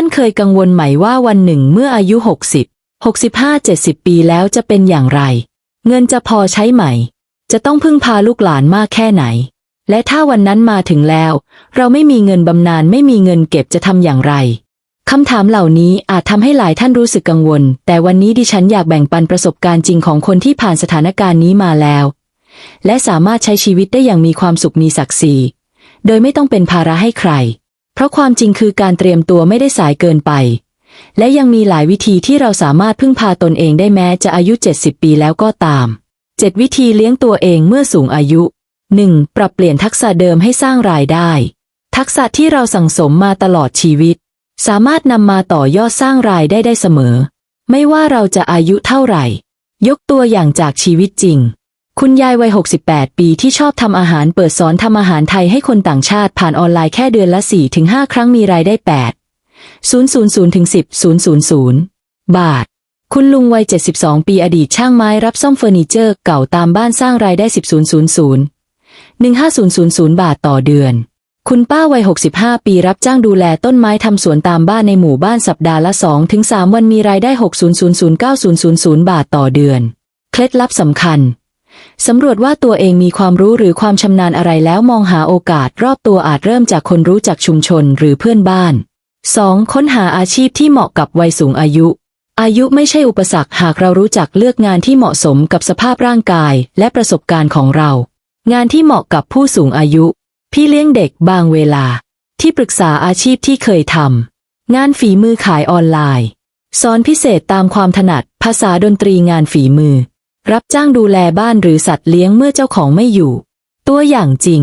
ท่านเคยกังวลไหมว่าวันหนึ่งเมื่ออายุ 60 65 70 ปีแล้วจะเป็นอย่างไร เงินจะพอใช้ไหม จะต้องพึ่งพาลูกหลานมากแค่ไหน และถ้าวันนั้นมาถึงแล้ว เราไม่มีเงินบำนาญไม่มีเงินเก็บจะทำอย่างไรคำถามเหล่านี้อาจทำให้หลายท่านรู้สึกกังวล แต่วันนี้ดิฉันอยากแบ่งปันประสบการณ์จริงของคนที่ผ่านสถานการณ์นี้มาแล้ว และสามารถใช้ชีวิตได้อย่างมีความสุขมีศักดิ์ศรีโดยไม่ต้องเป็นภาระให้ใคร เพราะความจริงคือการเตรียมตัวไม่ได้สายเกินไป และยังมีหลายวิธีที่เราสามารถพึ่งพาตนเองได้แม้จะอายุ 70 ปีแล้วก็ตาม 7 วิธีเลี้ยงตัวเองเมื่อสูงอายุ 1. ปรับเปลี่ยนทักษะเดิมให้สร้างรายได้ ทักษะที่เราสั่งสมมาตลอดชีวิต สามารถนำมาต่อยอดสร้างรายได้ได้เสมอ ไม่ว่าเราจะอายุเท่าไหร่ ยกตัวอย่างจากชีวิตจริง คุณยายวัย 68 ปีที่ชอบทำอาหารเปิดสอนทำอาหารไทยให้คนต่างชาติผ่านออนไลน์แค่เดือนละ 4-5 ครั้งมีรายได้ 8 000ถึง10 000 บาท คุณลุงวัย 72 ปีอดีตช่างไม้รับซ่อมเฟอร์นิเจอร์เก่าตามบ้านสร้างรายได้ 10 000 15000 บาทต่อเดือน คุณป้าวัย 65 ปีรับจ้างดูแลต้นไม้ทำสวนตามบ้านในหมู่บ้านสัปดาห์ละ 2-3 วันมีรายได้ 600-9000 บาทต่อเดือน เคล็ดลับสำคัญ สำรวจว่าตัวเองมีความรู้หรือความชำนาญอะไรแล้วมองหาโอกาสรอบตัวอาจเริ่มจากคนรู้จักชุมชนหรือเพื่อนบ้าน 2. ค้นหาอาชีพที่เหมาะกับวัยสูงอายุ อายุไม่ใช่อุปสรรคหากเรารู้จักเลือกงานที่เหมาะสมกับสภาพร่างกายและประสบการณ์ของเรา งานที่เหมาะกับผู้สูงอายุ พี่เลี้ยงเด็กบางเวลา ที่ปรึกษาอาชีพที่เคยทำงานฝีมือขายออนไลน์ สอนพิเศษตามความถนัด ภาษาดนตรีงานฝีมือ รับจ้างดูแลบ้านหรือสัตว์เลี้ยงเมื่อเจ้าของไม่อยู่ ตัวอย่างจริง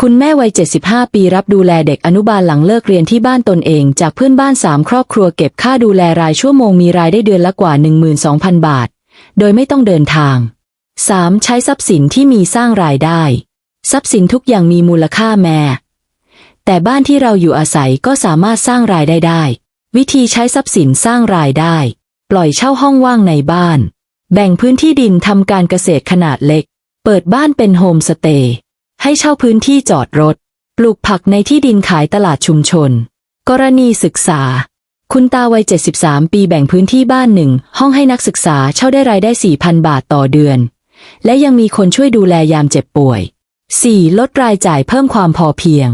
คุณแม่วัย 75 ปีรับดูแลเด็กอนุบาลหลังเลิกเรียนที่บ้านตนเองจากเพื่อนบ้านสามครอบครัวเก็บค่าดูแลรายชั่วโมงมีรายได้เดือนละกว่า 12,000 บาท โดยไม่ต้องเดินทาง 3. ใช้ทรัพย์สินที่มีสร้างรายได้ ทรัพย์สินทุกอย่างมีมูลค่าแม่แต่บ้านที่เราอยู่อาศัยก็สามารถสร้างรายได้ได้ วิธีใช้ทรัพย์สินสร้างรายได้ ปล่อยเช่าห้องว่างในบ้าน แบ่งพื้นที่ดินทำการเกษตรขนาดเล็ก เปิดบ้านเป็นโฮมสเตย์ ให้เช่าพื้นที่จอดรถ ปลูกผักในที่ดินขายตลาดชุมชน กรณีศึกษา คุณตาวัย 73 ปีแบ่งพื้นที่บ้านหนึ่ง ห้องให้นักศึกษาเช่าได้รายได้ 4,000 บาทต่อเดือน และยังมีคนช่วยดูแลยามเจ็บป่วย 4. ลดรายจ่ายเพิ่มความพอเพียง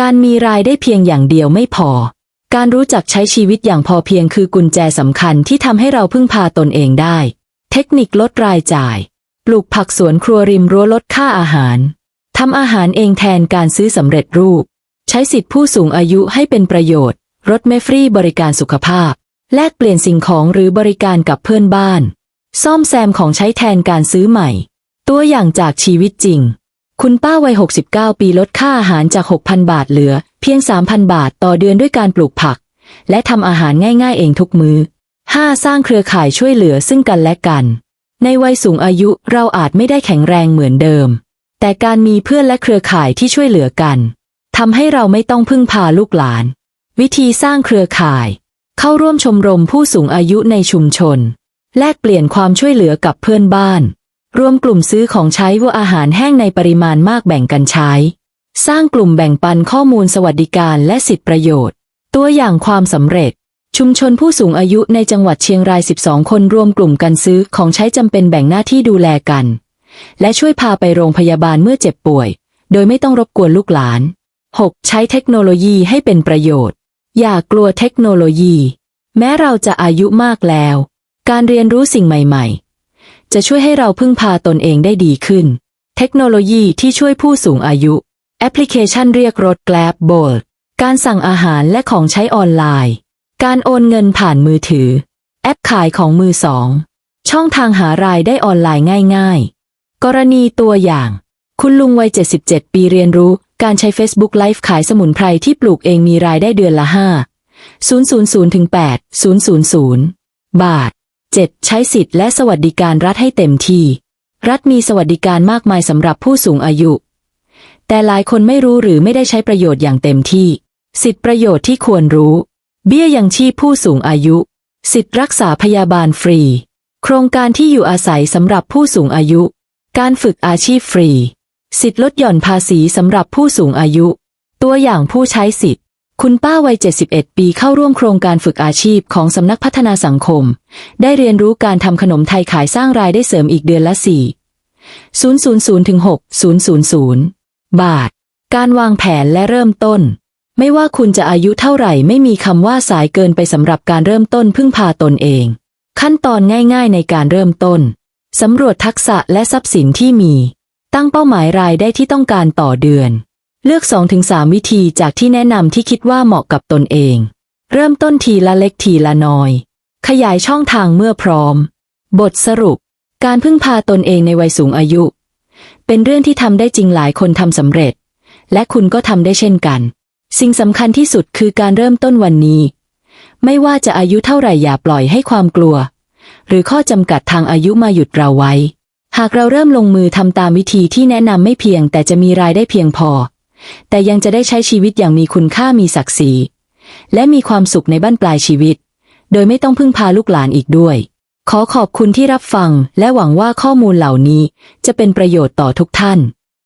การมีรายได้เพียงอย่างเดียวไม่พอ การรู้จักใช้ชีวิตอย่างพอเพียงคือกุญแจสำคัญที่ทำให้เราพึ่งพาตนเองได้ ทคนิคลดรายจ่าย ปลูกผักสวนครัวริมรั้วลดค่าอาหาร ทำอาหารเองแทนการซื้อสำเร็จรูป ใช้สิทธิผู้สูงอายุให้เป็นประโยชน์ รถเมฟรีบริการสุขภาพ แลกเปลี่ยนสิ่งของหรือบริการกับเพื่อนบ้าน ซ่อมแซมของใช้แทนการซื้อใหม่ ตัวอย่างจากชีวิตจริง คุณป้าวัย 69 ปีลดค่าอาหารจาก 6,000 บาทเหลือ เพียง 3,000 บาทต่อเดือนด้วยการปลูกผัก และทำอาหารง่าย ๆ เองทุกมือ้อ 5. สร้างเครือข่ายช่วยเหลือซึ่งกันและกัน ในวัยสูงอายุเราอาจไม่ได้แข็งแรงเหมือนเดิม แต่การมีเพื่อนและเครือข่ายที่ช่วยเหลือกันทำให้เราไม่ต้องพึ่งพาลูกหลาน วิธีสร้างเครือข่าย เข้าร่วมชมรมผู้สูงอายุในชุมชน แลกเปลี่ยนความช่วยเหลือกับเพื่อนบ้าน รวมกลุ่มซื้อของใช้วัวอาหารแห้งในปริมาณมากแบ่งกันใช้ สร้างกลุ่มแบ่งปันข้อมูลสวัสดิการและสิทธิประโยชน์ ตัวอย่างความสำเร็จ ชุมชนผู้สูงอายุในจังหวัดเชียงราย 12 คนรวมกลุ่มกันซื้อของใช้จำเป็นแบ่งหน้าที่ดูแลกัน และช่วยพาไปโรงพยาบาลเมื่อเจ็บป่วย โดยไม่ต้องรบกวนลูกหลาน 6. ใช้เทคโนโลยีให้เป็นประโยชน์ อย่ากลัวเทคโนโลยี แม้เราจะอายุมากแล้ว การเรียนรู้สิ่งใหม่ๆ จะช่วยให้เราพึ่งพาตนเองได้ดีขึ้น เทคโนโลยีที่ช่วยผู้สูงอายุ แอปพลิเคชันเรียกรถแกลบโบลการสั่งอาหารและของใช้ออนไลน์ การโอนเงินผ่านมือถือ แอปขายของมือสอง ช่องทางหารายได้ออนไลน์ง่าย ๆ กรณีตัวอย่าง คุณลุงวัย 77 ปีเรียนรู้ การใช้ Facebook Live ขายสมุนไพรที่ปลูกเองมีรายได้เดือนละ 5 000ถึง8 000 บาท 7. ใช้สิทธิ์และสวัสดิการรัฐให้เต็มที่ รัฐมีสวัสดิการมากมายสำหรับผู้สูงอายุ แต่หลายคนไม่รู้หรือไม่ได้ใช้ประโยชน์อย่างเต็มที่ สิทธิประโยชน์ที่ควรรู้ เบี้ยยังชีพผู้สูงอายุ สิทธิรักษาพยาบาลฟรี โครงการที่อยู่อาศัยสำหรับผู้สูงอายุ การฝึกอาชีพฟรี สิทธิลดหย่อนภาษีสำหรับผู้สูงอายุ ตัวอย่างผู้ใช้สิทธิคุณป้าวัย 71 ปีเข้าร่วมโครงการฝึกอาชีพของสำนักพัฒนาสังคม ได้เรียนรู้การทำขนมไทยขายสร้างรายได้เสริมอีกเดือนละ 4 000ถึง6000 บาท การวางแผนและเริ่มต้น ไม่ว่าคุณจะอายุเท่าไหร่ไม่มีคำว่าสายเกินไปสำหรับการเริ่มต้นพึ่งพาตนเอง ขั้นตอนง่ายๆในการเริ่มต้นสำรวจทักษะและทรัพย์สินที่มี ตั้งเป้าหมายรายได้ที่ต้องการต่อเดือน เลือก 2-3 วิธีจากที่แนะนำที่คิดว่าเหมาะกับตนเอง เริ่มต้นทีละเล็กทีละน้อย ขยายช่องทางเมื่อพร้อม บทสรุป การพึ่งพาตนเองในวัยสูงอายุ เป็นเรื่องที่ทำได้จริงหลายคนทำสำเร็จ และคุณก็ทำได้เช่นกัน สิ่งสำคัญที่สุดคือการเริ่มต้นวันนี้ ไม่ว่าจะอายุเท่าไหร่อย่าปล่อยให้ความกลัว หรือข้อจำกัดทางอายุมาหยุดเราไว้ หากเราเริ่มลงมือทำตามวิธีที่แนะนำไม่เพียง แต่จะมีรายได้เพียงพอ แต่ยังจะได้ใช้ชีวิตอย่างมีคุณค่ามีศักดิ์ศรีและมีความสุขในบ้านปลายชีวิต โดยไม่ต้องพึ่งพาลูกหลานอีกด้วย ขอขอบคุณที่รับฟัง และหวังว่าข้อมูลเหล่านี้จะเป็นประโยชน์ต่อทุกท่าน